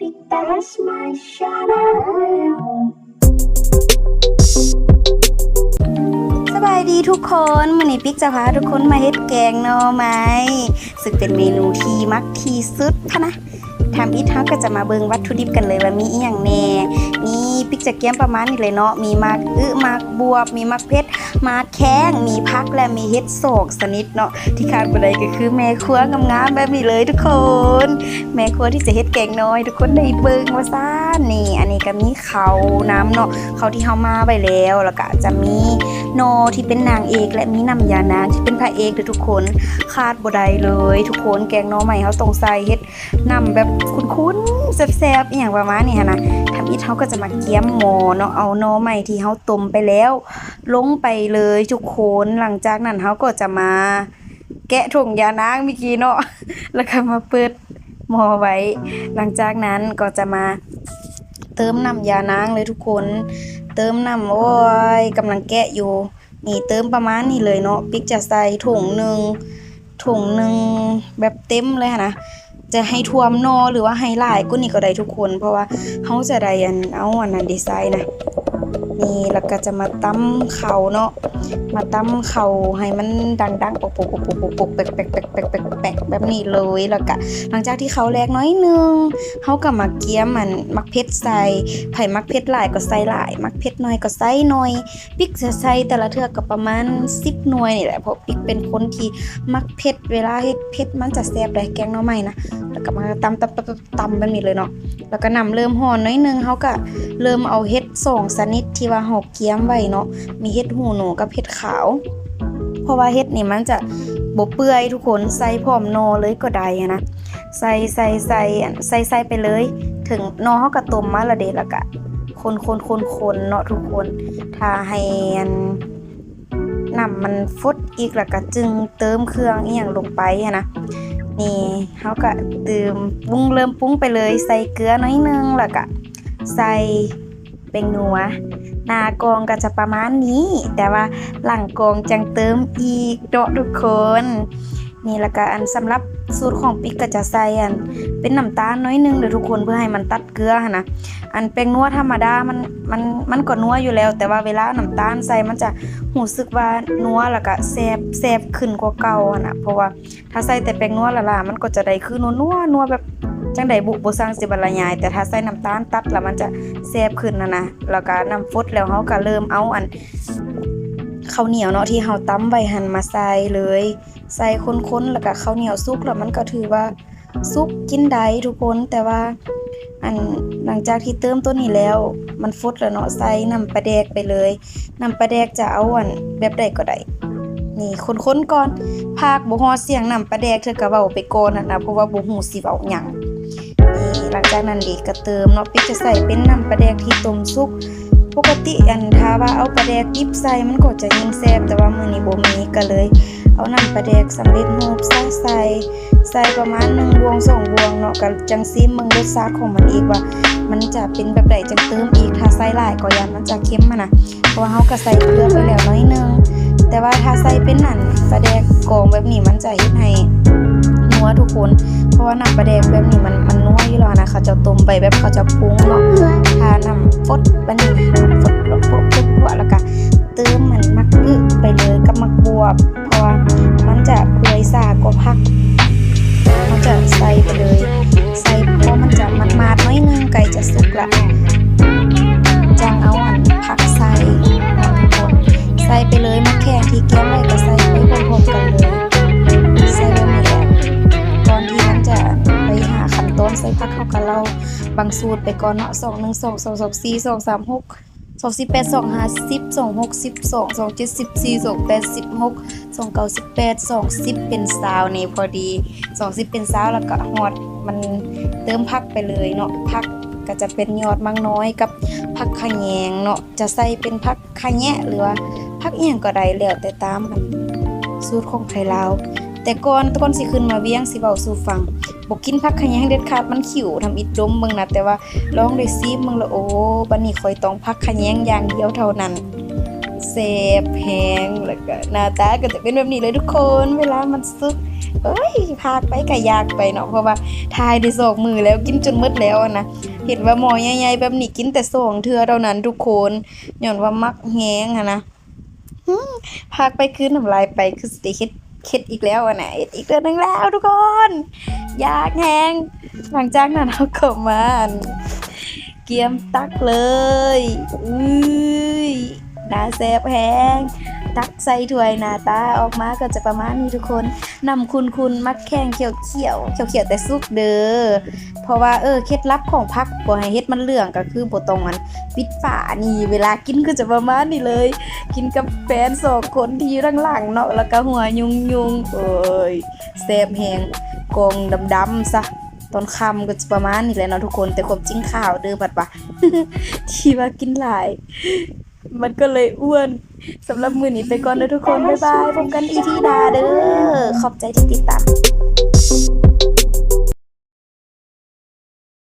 think that's my shadow. สบายดีทุกคนวันนี้ปิ๊กจะพาทุกคนมาเฮ็ดแกงหน่อไม้ซึ่งเป็นเมนูที่มักที่สุดพะนะ ทำอีกทักก็จะมาเบิงวัตถุดิบกันเลยว่ามีอีหยังแน่นี่ปิ๊กจะเกี้ยมประมาณนี้เลยเนาะมีมากอึมากบวบ มีมากเพชรมากแข้งมีพักและมีเฮ็ดโศกสนิทเนาะที่ขาดบ่ได้ก็คือแม่ครัวงามๆแบบนี้เลยทุกคน แม่ครัวที่จะเฮ็ดแกงน้อย ทุกคนได้เบิงว่าซ่านี่ อันนี้ก็มีเขาน้ำเนาะเขาที่เฮามาไว้แล้วแล้วก็จะมีโนที่เป็นนางเอก และมีนำยานางที่เป็นพระเอกเด้อทุกคนคาดบ่ได้เลย ทุกคนแกงน้อใหม่เขาต้องใส่เฮ็ดนำแบบคุ้นๆแซ่บๆอหย่างประมาณนี้นะทำอีเฮาก็จะมาเกี๊ยมหม้อเนาะเอาน้อใหม่ที่เฮาต้มไปแล้ว ลงไปเลยทุกคนหลังจากนั้นเฮาก็จะมาแกะถุงยานางเมื่อกี้เนาะแล้วก็มาเปิดหม้อไว้ หลังจากนั้นก็จะมาเติมน้ำยานางเลยทุกคน เติมน้ำโอ้ยกำลังแกะอยู่นี่เติมประมาณนี้เลยเนาะปิ๊กจะใส่ถุงหนึ่งถุงหนึ่งแบบเต็มเลยนะ จะให้ท่วมโนอหรือว่าให้ลายก็นี่ก็ได้ทุกคน เพราะว่าเขาจะได้อันเอาอันนั้นดีไซน์นะ นี่แล้วก็จะมาตั้มเข่าเนาะมาตั้มเข่าให้มันดังๆปกปกปกปกปกปกแปกแปกแปกแปกแปกแปกแบบนี้เลยแล้วก็หลังจากที่เขาแรกน้อยนึงเขาก็มาเกี๊ยมันมักเพชรใส่ไผ่มักเพชรหลายก็ใส่หลาย มักเพชรน้อยก็ใส่น้อยปิกจะใส่แต่ละเทือกก็ประมาณ10หน่วยนี่แหละเพราะปิกเป็นคนที่มักเผ็ดเวลาเฮ็ดเผ็ดมันจะแซ่บได้แกงหน่อไม้นะแล้วก็มาตำตำตำตำตำแบบนี้เลยเนาะแล้วก็นำเริ่มห่อน้อยนึงเฮาก็เริ่มเอาเฮ็ดสองชนิดที่ว่าเฮาเกียมไว้เนาะมีเฮ็ดหูหนูกับเฮ็ดขาว เพราะว่าเฮ็ดนี่มันจะบ่เปื่อยทุกคนใส่พร้อมโนเลยก็ได้อะนะใส่ใส่ใส่ใส่ใส่ไปเลย ถึงโนเฮาก็ต้มมาละเดแล้วก็คนคนคนคนเนาะทุกคนถ้าให้อันน้ำมันฟดอีกแล้วก็จึงเติมเครื่องอีหยังลงไปอะนะนี่เฮาก็เติมปรุงเริ่มปรุงไปเลย ใส่เกลือน้อยนึงแล้วก็ใส่เป็นนัว หน้ากองก็จะประมาณนี้ แต่ว่าหลังกองจังเติมอีกเนาะทุกคน นี่แล้วก็อันสำหรับสูตรของปิ๊กก็จะใส่อัน เป็นน้ำตาลน้อยนึงเด้อทุกคนเพื่อให้มันตัดเกลือนะอันเป็นนัวธรรมดามันมันมันก็นัวอยู่แล้ว แต่ว่าเวลาน้ำตาลใส่มันจะหูสึกว่านัวแล้วก็แซบแซบขึ้นกว่าเก่าอะนะเพราะว่าถ้าใส่แต่แป้งนัวละล่ะมันก็จะได้คือนัวนัวนัวแบบ จังใดบุบ่สร้างสิบรรยาย แต่ถ้าใส่น้ำตาลตัดแล้วมันจะแซ่บขึ้นนะนะแล้วก็น้ำฟดแล้วเฮาก็เริ่มเอาอันข้าวเหนียวเนาะที่เฮาตำไว้หั่นมาใส่เลย ใส่คนๆแล้วก็ข้าวเหนียวสุกแล้วมันก็ถือว่าสุกกินได้ทุกคนแต่ว่า อันหลังจากที่เติมตัวนี้แล้ว มันฟุดแล้วเนาะใส่น้ำปลาแดกไปเลยน้ำปลาแดกจะเอาอันแบบใดก็ได้นี่คนๆก่อนภาคบ่ฮอดเสียงน้ำปลาแดกเธอก็เว้าไปก่อนนั่นะเพราะว่าบ่ฮู้สิเว้าหยัง หลังจากนั้นดีก็เติมเนาะปิ๊กจะใส่เป็นน้ำปลาแดกที่ต้มสุก ปกติอันถ้าว่าเอาปลาแดกดิบใส่มันก็จะยิ่งแซ่บแต่ว่ามื้อนี้บ่มีก็เลย เอาน้ำปลาแดกสำเร็จรูปซะใส่ใส่ประมาณ1บวง2บวงเนาะก็จังซิมมึงรสชาติของมันอีกว่า มันจะเป็นแบบใดจังเติมอีกถ้าใส่หลายก็ยันมันจะเค็มอะนะเพราะว่าเฮาก็ใส่เกลือไปแล้วน้อยนึงแต่ว่าถ้าใส่เป็นนั่นปลาแดกกองแบบนี้มันจะเฮ็ดให้นัวทุกคน เพราะว่าน้ำปลาแดกแบบนี้มันมัน เขาจะต้มไปแบบเขาจะปรุงเนาะถ้าน้ำฟดบัดนี้น้ำฟดลงปุ๊บปุ๊บแล้วก็เติมมันมักอึไปเลยกับมักบวบ เพราะว่ามันจะเปื่อยซากว่าผักเราจะใส่ไปเลย ใส่เพราะมันจะมันมาดๆน้อยนึงไก่จะสุกละจังเอาอันผักใส่ทุกคนใส่ไปเลยมะแขงที่เกี้ยวไว้ บางสูตรไปก่อนเนาะสองหนึ่งสองสองสองสี่สองสามหกสองสิบแปดสองห้าสิบสองหกสิบสองสองเจ็ดสิบสี่สองแปดสิบหกสองเก้าสิบแปดสองสิบเป็นสาวนี่พอดีสองสิบเป็นสาวแล้วก็หอดมันเติมพักไปเลยเนาะพักก็จะเป็นยอดมังน้อยกับพักขะแยงเนาะจะใส่เป็นพักขะแยะหรือว่าพักเอียงก็ได้แล้วแต่ตามมันสูตรของไทยลาว แต่ก่อนก่อนสิขึ้นมาเวียงสิเว้าสู่ฟังบ่กินผักขะแยงเด็ดขาดมันขิวทำอิดดมเบิ่งนะแต่ว่าลองได้ซิมึงล้วโอ้บัดนี้ข่อยต้องผักขะแยงอย่างเดียวเท่านั้นเซฟแฮงแล้วก็หน้าตาก็จะเป็นแบบนี้เลยทุกคนเวลามันสุกเอ้ยพากไปก็ยากไปเนาะเพราะว่าทายได้สองมือแล้วกินจนหมดแล้วนะเห็นว่าหมอใหญ่ๆแบบนี้กินแต่สองเทือเท่านั้นทุกคนย้อนว่ามักแฮงอะนะพากไปคืนน้ำลายไปคือสิเฮ็ด เฮ็ดอีกแล้วอะนะเฮ็ดอีกเดือนหนึงแล้วทุกคน ยากแหงหลังจากนั้นเราก็มาเกียมตักเลยอุ้ยน่าแซ่บแหง ตักใส่ถ้วยหน้าตาออกมาก็จะประมาณนี้ทุกคนนำคุณคุณมักแข้งเขียวเขียวเขียวเขียวแต่สุกเด้อเพราะว่าเออเคล็ดลับของพักบ่ให้เฮ็ดมันเหลืองก็คือบ่ต้องอันปิดฝานี่เวลากินก็จะประมาณนี้เลย กินกับแฟนสองคนที่อยู่ข้างหลังเนาะแล้วก็หัวยุงยุงเอ้ยแซ่บแฮงกองดำๆซะตอนค่ำก็จะประมาณนี้แหละเนาะทุกคนแต่ความจริงข่าวเด้อบัดว่าที่ว่ากินหลาย มันก็เลยอ้วนสำหรับมือนี้ไปก่อนเลยทุกคน บ๊ายบายพบกันอีทีหนาเด้อขอบใจที่ติดตาม